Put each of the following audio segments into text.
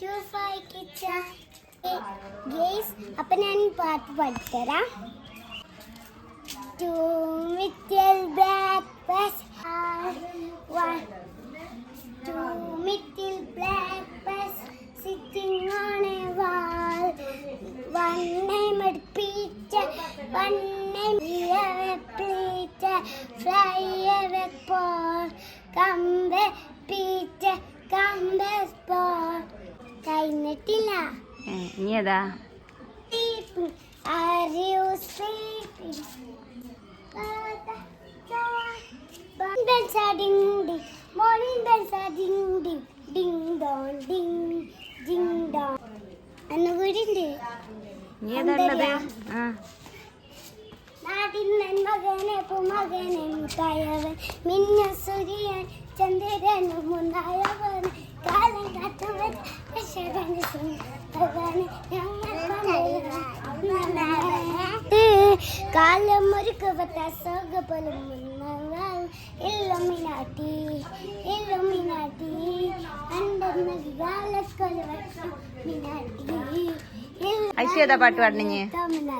To five kitchen guys അപ്പം ഞാൻ പാട്ട് പഠിത്തരാം two metal black one two metal black wall. One name at Peter, one name a Peter, fly away Paul. Come back, Peter, come back, Paul. കഴിഞ്ഞിട്ടില്ല. ഇനി ഏതാ മകനെ പുമകനെ കയറൻ മിന്നസുരിയൻ ചന്ദ്രനുമുണ്ടായ கால முறுக்கு பார்த்தா சோக போலும் முன்னவாள் இல்லமினாட்டி இல்லமினாட்டி ஐசியா பாட்டு பாடினீங்க?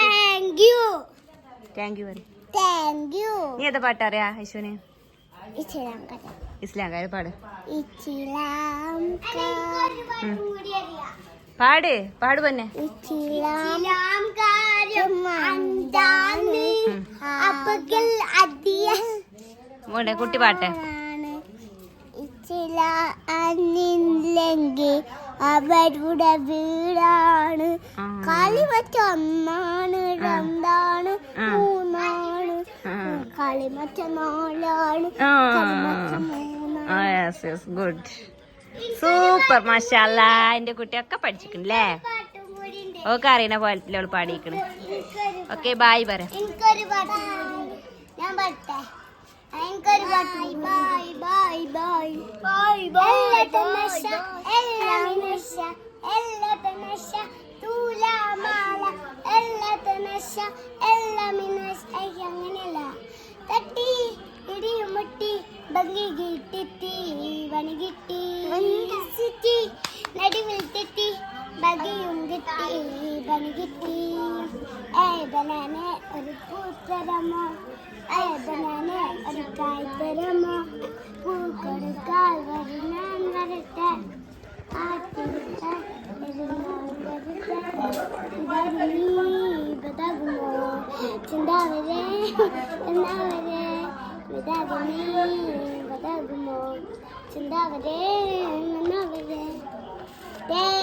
താങ്ക് യു താങ്ക് യു നീ ഏതാ പാട്ടറിയാ ഐശുവിന് ഇസ്ലാംകാര് പാട്. ഇച്ചിലാം പാട് പാട് പൊന്നെ. മോനെ കുട്ടി പാട്ടെ. ഇച്ചില അന്നില്ലെങ്കിൽ അവരുടെ വീടാണ്. ആ. കളി മറ്റ ഒന്നാണ് രണ്ടാണ്. മൂന്നാണ് ആ. കളി മറ്റ നാലാണ് ഗുഡ് സൂപ്പർ മഷാല എന്റെ കുട്ടിയൊക്കെ പഠിച്ചിട്ടുണ്ടല്ലേ ഓക്കെ അറിയണ പോലെ അവൾ പാടിയിരിക്കണ്. ഓക്കെ ബായ് പറ. എനിക്കൊരു പാട്ട് കൂടി. ഞാൻ പാട്ടെ എനിക്കൊരു പാട്ട് bye bye bye bye bye തമാശ എല്ലാ തമാശ എല്ലാ തമാശ إلا എല്ലാ തമാശ من മിനാശ അങ്ങനെയല്ല. തട്ടി ഇടി മുട്ടി ഭംഗി കിട്ടി വണി കിട്ടി. സിറ്റി നടുവിൽ തെറ്റി ഭംഗിയും കിട്ടി പണി കിട്ടി. ഏതനാനെ ഒരു പൂത്തരമോ? ഏതനാനെ ഒരു കായ്ത്തരമോ? പൂ കൊടുക്കാൽ വരും ചിന്താവരെ എന്നാവരെ ബതാകുമീ ബതാകുമോ ചിന്താവരെ Thank